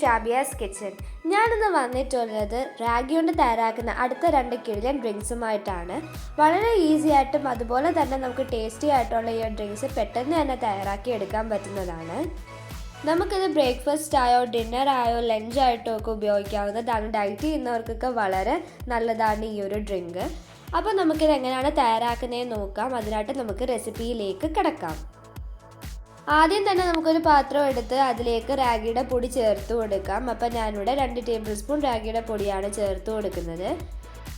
Shabiya's kitchen ഞാനിന്ന് വന്നിട്ടുള്ളത് റാഗി കൊണ്ട് തയ്യാറാക്കുന്ന അടുത്ത രണ്ട് കിഴിലൻ ഡ്രിങ്ക്സുമായിട്ടാണ്. വളരെ ഈസി ആയിട്ടും അതുപോലെ തന്നെ നമുക്ക് ടേസ്റ്റി ആയിട്ടുള്ള ഈ ഡ്രിങ്ക്സ് പെട്ടെന്ന് തന്നെ തയ്യാറാക്കി എടുക്കാൻ പറ്റുന്നതാണ്. നമുക്കിത് ബ്രേക്ക്ഫാസ്റ്റ് ആയോ ഡിന്നർ ആയോ ലഞ്ച് ആയിട്ടോ ഒക്കെ ഉപയോഗിക്കാവുന്നതാണ്. ഡയറ്റ് ചെയ്യുന്നവർക്കൊക്കെ വളരെ നല്ലതാണ് ഈ ഒരു ഡ്രിങ്ക്. അപ്പോൾ നമുക്കിത് എങ്ങനെയാണ് തയ്യാറാക്കുന്നതെന്ന് നോക്കാം. അതിനായിട്ട് നമുക്ക് റെസിപ്പിയിലേക്ക് കിടക്കാം. ആദ്യം തന്നെ നമുക്കൊരു പാത്രം എടുത്ത് അതിലേക്ക് റാഗിയുടെ പൊടി ചേർത്ത് കൊടുക്കാം. അപ്പം ഞാനിവിടെ രണ്ട് ടേബിൾ സ്പൂൺ റാഗിയുടെ പൊടിയാണ് ചേർത്ത് കൊടുക്കുന്നത്.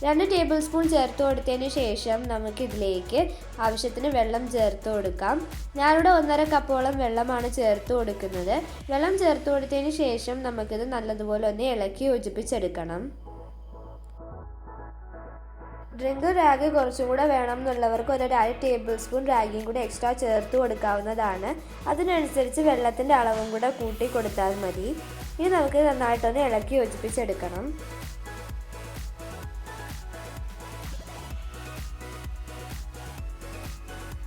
രണ്ട് ടേബിൾ സ്പൂൺ ചേർത്ത് കൊടുത്തതിന് ശേഷം നമുക്കിതിലേക്ക് ആവശ്യത്തിന് വെള്ളം ചേർത്ത് കൊടുക്കാം. ഞാനിവിടെ ഒന്നര കപ്പോളം വെള്ളമാണ് ചേർത്ത് കൊടുക്കുന്നത്. വെള്ളം ചേർത്ത് കൊടുത്തതിന് ശേഷം നമുക്കിത് നല്ലതുപോലെ ഒന്ന് ഇളക്കി യോജിപ്പിച്ചെടുക്കണം. ഡ്രിങ്ക് റാഗി കുറച്ചും കൂടെ വേണം എന്നുള്ളവർക്ക് ഒരു അര ടേബിൾ സ്പൂൺ റാഗിയും കൂടി എക്സ്ട്രാ ചേർത്ത് കൊടുക്കാവുന്നതാണ്. അതിനനുസരിച്ച് വെള്ളത്തിന്റെ അളവും കൂടെ കൂട്ടി കൊടുത്താൽ മതി. ഇനി നമുക്ക് നന്നായിട്ടൊന്ന് ഇളക്കി യോജിപ്പിച്ചെടുക്കണം.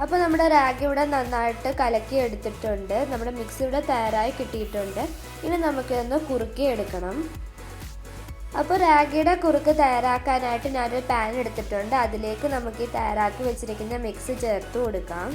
അപ്പോൾ നമ്മുടെ റാഗി ഇവിടെ നന്നായിട്ട് കലക്കി എടുത്തിട്ടുണ്ട് നമ്മുടെ മിക്സ് ഇവിടെ തയ്യാറായി കിട്ടിയിട്ടുണ്ട്. ഇനി നമുക്കിതൊന്ന് കുറുക്കി എടുക്കണം അപ്പോൾ റാഗിയുടെ കുറുക്ക് തയ്യാറാക്കാനായിട്ട് ഞാനൊരു പാൻ എടുത്തിട്ടുണ്ട്. അതിലേക്ക് നമുക്ക് ഈ തയ്യാറാക്കി വെച്ചിരിക്കുന്ന മിക്സ് ചേർത്ത് കൊടുക്കാം.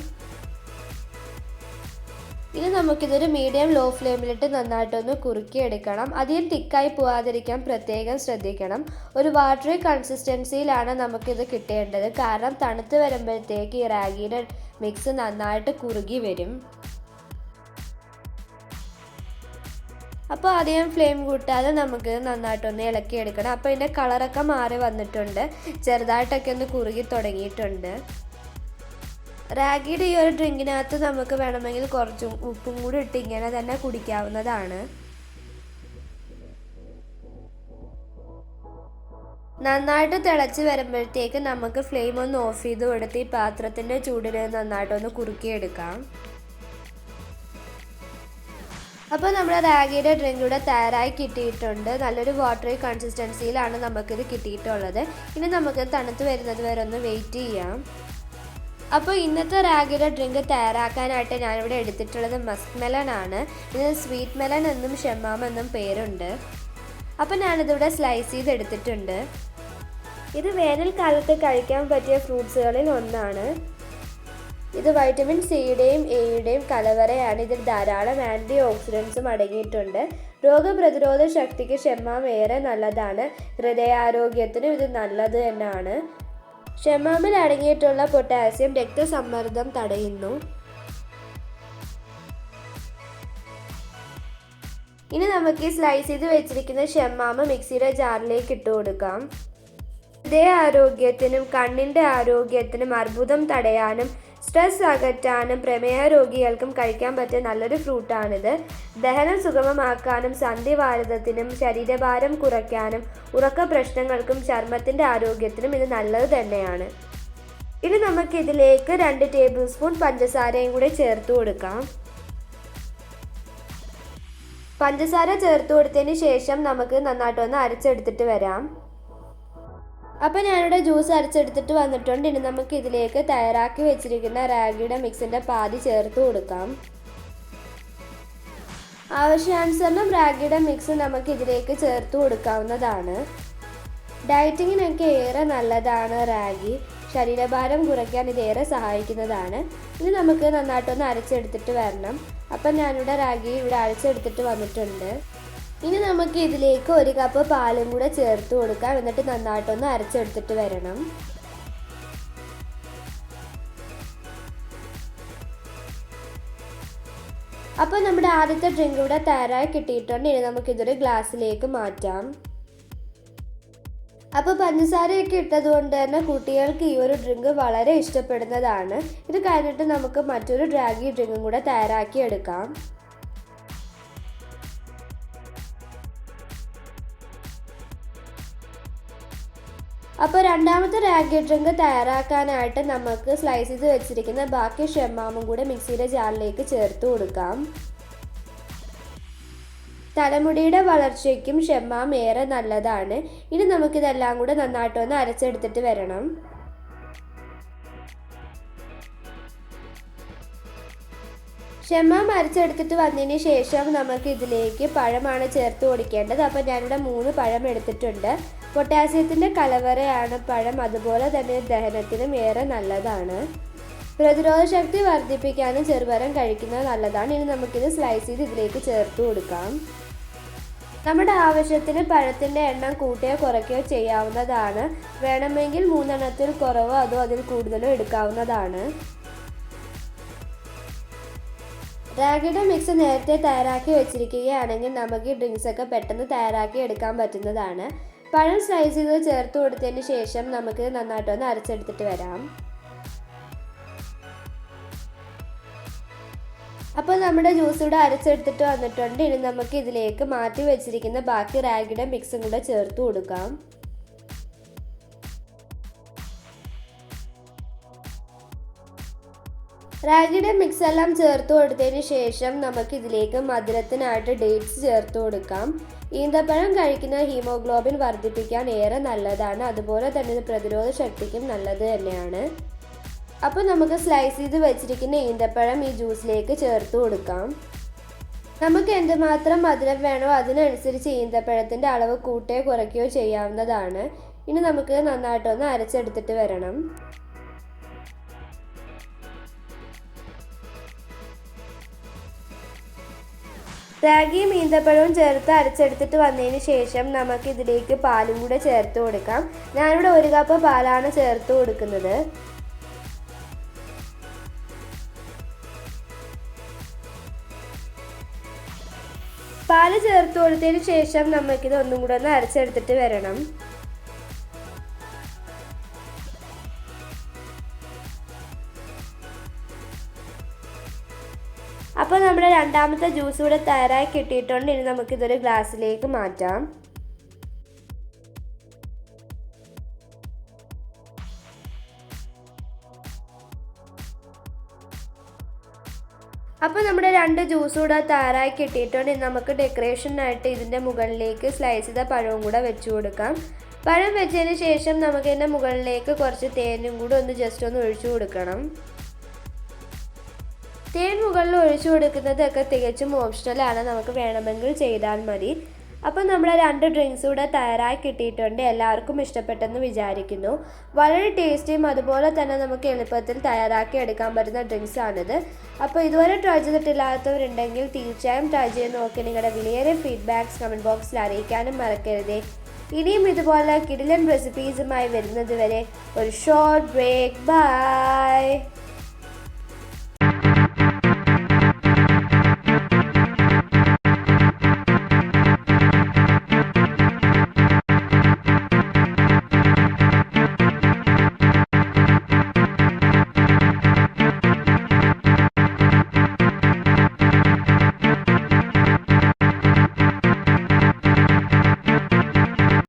ഇനി നമുക്കിതൊരു മീഡിയം ലോ ഫ്ലെയിമിലിട്ട് നന്നായിട്ടൊന്ന് കുറുക്കിയെടുക്കണം. അധികം തിക്കായി പോവാതിരിക്കാൻ പ്രത്യേകം ശ്രദ്ധിക്കണം. ഒരു വാട്ടറി കൺസിസ്റ്റൻസിയിലാണ് നമുക്കിത് കിട്ടേണ്ടത്. കാരണം തണുത്ത് വരുമ്പോഴത്തേക്ക് ഈ റാഗിയുടെ മിക്സ് നന്നായിട്ട് കുറുകി വരും. അപ്പോൾ അധികം ഫ്ലെയിം കൂട്ടാതെ നമുക്ക് നന്നായിട്ടൊന്ന് ഇളക്കി എടുക്കണം അപ്പോൾ ഇതിന്റെ കളറൊക്കെ മാറി വന്നിട്ടുണ്ട്. ചെറുതായിട്ടൊക്കെ ഒന്ന് കുറുകി തുടങ്ങിയിട്ടുണ്ട്. റാഗിയുടെ ഈ ഒരു ഡ്രിങ്കിനകത്ത് നമുക്ക് വേണമെങ്കിൽ കുറച്ച് ഉപ്പും കൂടി ഇട്ട് ഇങ്ങനെ തന്നെ കുടിക്കാവുന്നതാണ്. നന്നായിട്ട് തിളച്ച് വരുമ്പോഴത്തേക്ക് നമുക്ക് ഫ്ലെയിം ഒന്ന് ഓഫ് ചെയ്ത് കൊടുത്ത് ഈ പാത്രത്തിന്റെ ചൂടിൽ നന്നായിട്ടൊന്ന് കുറുക്കിയെടുക്കാം. അപ്പോൾ നമ്മുടെ റാഗിയുടെ ഡ്രിങ്ക് ഇവിടെ തയ്യാറായി കിട്ടിയിട്ടുണ്ട്. നല്ലൊരു വാട്ടറി കൺസിസ്റ്റൻസിയിലാണ് നമുക്കിത് കിട്ടിയിട്ടുള്ളത്. ഇനി നമുക്ക് തണുത്ത് വരുന്നത് വരെ ഒന്ന് വെയിറ്റ് ചെയ്യാം. അപ്പോൾ ഇന്നത്തെ റാഗിയുടെ ഡ്രിങ്ക് തയ്യാറാക്കാനായിട്ട് ഞാനിവിടെ എടുത്തിട്ടുള്ളത് മസ്ക് മെലൺ ആണ്. ഇത് സ്വീറ്റ് മെലൺ എന്നും ഷെമാം എന്നും പേരുണ്ട്. അപ്പോൾ ഞാനിതിവിടെ സ്ലൈസ് ചെയ്ത് എടുത്തിട്ടുണ്ട്. ഇത് വേനൽക്കാലത്ത് കഴിക്കാൻ പറ്റിയ ഫ്രൂട്ട്സുകളിൽ ഒന്നാണ്. ഇത് വൈറ്റമിൻ സിയുടെയും എയുടെയും കലവറയാണ്. ഇതിൽ ധാരാളം ആന്റി ഓക്സിഡൻസും അടങ്ങിയിട്ടുണ്ട്. രോഗപ്രതിരോധ ശക്തിക്ക് ഷെമ്മാം ഏറെ നല്ലതാണ്. ഹൃദയാരോഗ്യത്തിനും ഇത് നല്ലത് തന്നെയാണ് ഷെമ്മാമിൽ അടങ്ങിയിട്ടുള്ള പൊട്ടാസ്യം രക്തസമ്മർദ്ദം തടയുന്നു. ഇനി നമുക്ക് ഈ സ്ലൈസ് ചെയ്ത് വെച്ചിരിക്കുന്ന ഷെമ്മാമ മിക്സിയുടെ ജാറിലേക്ക് ഇട്ട് കൊടുക്കാം. ഹൃദയ ആരോഗ്യത്തിനും കണ്ണിന്റെ ആരോഗ്യത്തിനും അർബുദം തടയാനും സ്ട്രെസ് അകറ്റാനും പ്രമേഹ രോഗികൾക്കും കഴിക്കാൻ പറ്റിയ നല്ലൊരു ഫ്രൂട്ടാണിത്. ദഹനം സുഗമമാക്കാനും സന്ധിവാരതത്തിനും ശരീരഭാരം കുറയ്ക്കാനും ഉറക്ക പ്രശ്നങ്ങൾക്കും ചർമ്മത്തിന്റെ ആരോഗ്യത്തിനും ഇത് നല്ലത് തന്നെയാണ്. ഇനി നമുക്ക് ഇതിലേക്ക് രണ്ട് ടേബിൾ സ്പൂൺ പഞ്ചസാരയും കൂടെ ചേർത്ത് കൊടുക്കാം. പഞ്ചസാര ചേർത്ത് കൊടുത്തതിന് ശേഷം നമുക്ക് നന്നായിട്ടൊന്ന് അരച്ചെടുത്തിട്ട് വരാം. അപ്പോൾ ഞാനിവിടെ ജ്യൂസ് അരച്ചെടുത്തിട്ട് വന്നിട്ടുണ്ട്. ഇനി നമുക്ക് ഇതിലേക്ക് തയ്യാറാക്കി വെച്ചിരിക്കുന്ന റാഗിയുടെ മിക്സിന്റെ പാതി ചേർത്ത് കൊടുക്കാം. ആവശ്യാനുസരണം റാഗിയുടെ മിക്സ് നമുക്ക് ഇതിലേക്ക് ചേർത്ത് കൊടുക്കാവുന്നതാണ്. ഡയറ്റിങ്ങിനൊക്കെ ഏറെ നല്ലതാണ് റാഗി. ശരീരഭാരം കുറയ്ക്കാൻ ഇതേറെ സഹായിക്കുന്നതാണ്. ഇത് നമുക്ക് നന്നായിട്ടൊന്ന് അരച്ചെടുത്തിട്ട് വരണം. അപ്പം ഞാനിവിടെ റാഗി ഇവിടെ അരച്ചെടുത്തിട്ട് വന്നിട്ടുണ്ട്. ഇനി നമുക്ക് ഇതിലേക്ക് ഒരു കപ്പ് പാലും കൂടെ ചേർത്ത് കൊടുക്കാം. എന്നിട്ട് നന്നായിട്ടൊന്ന് അരച്ചെടുത്തിട്ട് വരണം. അപ്പോൾ നമ്മുടെ ആദ്യത്തെ ഡ്രിങ്ക് ഇവിടെ തയ്യാറായി കിട്ടിയിട്ടുണ്ട്. ഇനി നമുക്ക് നമുക്കിതൊരു ഗ്ലാസ്സിലേക്ക് മാറ്റാം. അപ്പോൾ പഞ്ചസാരയൊക്കെ ഇട്ടതുകൊണ്ട് തന്നെ കുട്ടികൾക്ക് ഈ ഒരു ഡ്രിങ്ക് വളരെ ഇഷ്ടപ്പെടുന്നതാണ്. ഇത് കഴിഞ്ഞിട്ട് നമുക്ക് മറ്റൊരു ഡ്രാഗി ഡ്രിങ്കും കൂടെ തയ്യാറാക്കി എടുക്കാം. അപ്പോൾ രണ്ടാമത്തെ റാഗി ഡ്രിങ്ക് തയ്യാറാക്കാനായിട്ട് നമുക്ക് സ്ലൈസ് ചെയ്ത് വെച്ചിരിക്കുന്ന ബാക്കി ഷെമ്മാമും കൂടെ മിക്സിയുടെ ജാറിലേക്ക് ചേർത്ത് കൊടുക്കാം. തലമുടിയുടെ വളർച്ചയ്ക്കും ഷെമ്മാം ഏറെ നല്ലതാണ്. ഇനി നമുക്കിതെല്ലാം കൂടെ നന്നായിട്ടൊന്ന് അരച്ചെടുത്തിട്ട് വരണം. ക്ഷമ മരിച്ചെടുത്തിട്ട് വന്നതിന് ശേഷം നമുക്ക് ഇതിലേക്ക് പഴമാണ് ചേർത്ത് കൊടുക്കേണ്ടത്. അപ്പോൾ ഞാനിവിടെ മൂന്ന് പഴം എടുത്തിട്ടുണ്ട്. പൊട്ടാസ്യത്തിന്റെ കലവറയാണ് പഴം. അതുപോലെ തന്നെ ദഹനത്തിനും ഏറെ നല്ലതാണ്. പ്രതിരോധ ശക്തി വർദ്ധിപ്പിക്കാനും ചെറുപഴം കഴിക്കുന്നത് നല്ലതാണ്. ഇനി നമുക്കിത് സ്ലൈസ് ചെയ്ത് ഇതിലേക്ക് ചേർത്ത് കൊടുക്കാം. നമ്മുടെ ആവശ്യത്തിന് പഴത്തിന്റെ എണ്ണം കൂട്ടുകയോ കുറയ്ക്കുകയോ ചെയ്യാവുന്നതാണ്. വേണമെങ്കിൽ മൂന്നെണ്ണത്തിൽ കുറവോ അതോ അതിൽ കൂടുതലോ എടുക്കാവുന്നതാണ്. റാഗിയുടെ മിക്സ് നേരത്തെ തയ്യാറാക്കി വെച്ചിരിക്കുകയാണെങ്കിൽ നമുക്ക് ഈ ഡ്രിങ്ക്സ് ഒക്കെ പെട്ടെന്ന് തയ്യാറാക്കി എടുക്കാൻ പറ്റുന്നതാണ്. പഴം സ്ലൈസ് ചെയ്ത് ചേർത്ത് കൊടുത്തതിന് ശേഷം നമുക്ക് നന്നായിട്ടൊന്ന് അരച്ചെടുത്തിട്ട് വരാം. അപ്പോൾ നമ്മുടെ ജ്യൂസ് ഇവിടെ അരച്ചെടുത്തിട്ട് വന്നിട്ടുണ്ട്. ഇനി നമുക്ക് ഇതിലേക്ക് മാറ്റി വെച്ചിരിക്കുന്ന ബാക്കി റാഗിയുടെ മിക്സും കൂടെ ചേർത്ത് കൊടുക്കാം. റാഗിയുടെ മിക്സ് എല്ലാം ചേർത്ത് കൊടുത്തതിന് ശേഷം നമുക്ക് ഇതിലേക്ക് മധുരത്തിനായിട്ട് ഡേറ്റ്സ് ചേർത്ത് കൊടുക്കാം. ഈന്തപ്പഴം കഴിക്കുന്ന ഹീമോഗ്ലോബിൻ വർദ്ധിപ്പിക്കാൻ ഏറെ നല്ലതാണ്. അതുപോലെ തന്നെ ഇത് പ്രതിരോധ ശക്തിക്കും നല്ലത് തന്നെയാണ്. അപ്പോൾ നമുക്ക് സ്ലൈസ് ചെയ്ത് വെച്ചിരിക്കുന്ന ഈന്തപ്പഴം ഈ ജ്യൂസിലേക്ക് ചേർത്ത് കൊടുക്കാം. നമുക്ക് എന്തുമാത്രം മധുരം വേണോ അതിനനുസരിച്ച് ഈന്തപ്പഴത്തിന്റെ അളവ് കൂട്ടുകയോ കുറയ്ക്കുകയോ ചെയ്യാവുന്നതാണ്. ഇനി നമുക്ക് നന്നായിട്ടൊന്ന് അരച്ചെടുത്തിട്ട് വരണം. റാഗിയും ഈന്തപ്പഴവും ചേർത്ത് അരച്ചെടുത്തിട്ട് വന്നതിന് ശേഷം നമുക്ക് ഇതിലേക്ക് പാലും കൂടെ ചേർത്ത് കൊടുക്കാം. ഞാനിവിടെ ഒരു കപ്പ് പാലാണ് ചേർത്ത് കൊടുക്കുന്നത്. പാൽ ചേർത്ത് കൊടുത്തതിന് ശേഷം നമുക്കിത് ഒന്നും കൂടെ ഒന്ന് അരച്ചെടുത്തിട്ട് വരണം. രണ്ടാമത്തെ ജ്യൂസ് ഇവിടെ തയ്യാറായി കിട്ടിയിട്ടുണ്ട്. ഇനി നമുക്കിതൊരു ഗ്ലാസ്സിലേക്ക് മാറ്റാം. അപ്പോൾ നമ്മുടെ രണ്ട് ജ്യൂസ് കൂടെ തയ്യാറായി കിട്ടിയിട്ടുണ്ട്. ഇനി നമുക്ക് ഡെക്കറേഷനായിട്ട് ഇതിന്റെ മുകളിലേക്ക് സ്ലൈസ് ചെയ്ത പഴവും കൂടെ വെച്ച് കൊടുക്കാം. പഴം വെച്ചതിന് ശേഷം നമുക്ക് ഇതിന്റെ മുകളിലേക്ക് കുറച്ച് തേനും കൂടെ ഒന്ന് ജസ്റ്റ് ഒന്ന് ഒഴിച്ചു കൊടുക്കണം. തേൻ മുകളിൽ ഒഴിച്ചു കൊടുക്കുന്നതൊക്കെ തികച്ചും ഓപ്ഷണലാണ് നമുക്ക് വേണമെങ്കിൽ ചെയ്താൽ മതി. അപ്പോൾ നമ്മുടെ രണ്ട് ഡ്രിങ്ക്സ് കൂടെ തയ്യാറായി കിട്ടിയിട്ടുണ്ട്. എല്ലാവർക്കും ഇഷ്ടപ്പെട്ടെന്ന് വിചാരിക്കുന്നു. വളരെ ടേസ്റ്റിയും അതുപോലെ തന്നെ നമുക്ക് എളുപ്പത്തിൽ തയ്യാറാക്കി എടുക്കാൻ പറ്റുന്ന ഡ്രിങ്ക്സ് ആണിത്. അപ്പോൾ ഇതുവരെ ട്രൈ ചെയ്തിട്ടില്ലാത്തവരുണ്ടെങ്കിൽ തീർച്ചയായും ട്രൈ ചെയ്ത് നോക്കി. നിങ്ങളുടെ വിലയേറെ ഫീഡ്ബാക്ക്സ് കമന്റ് ബോക്സിൽ അറിയിക്കാനും മറക്കരുതേ. ഇനിയും ഇതുപോലെ കിടിലൻ റെസിപ്പീസുമായി വരുന്നത് വരെ ഒരു ഷോർട്ട് ബ്രേക്ക് ബൈ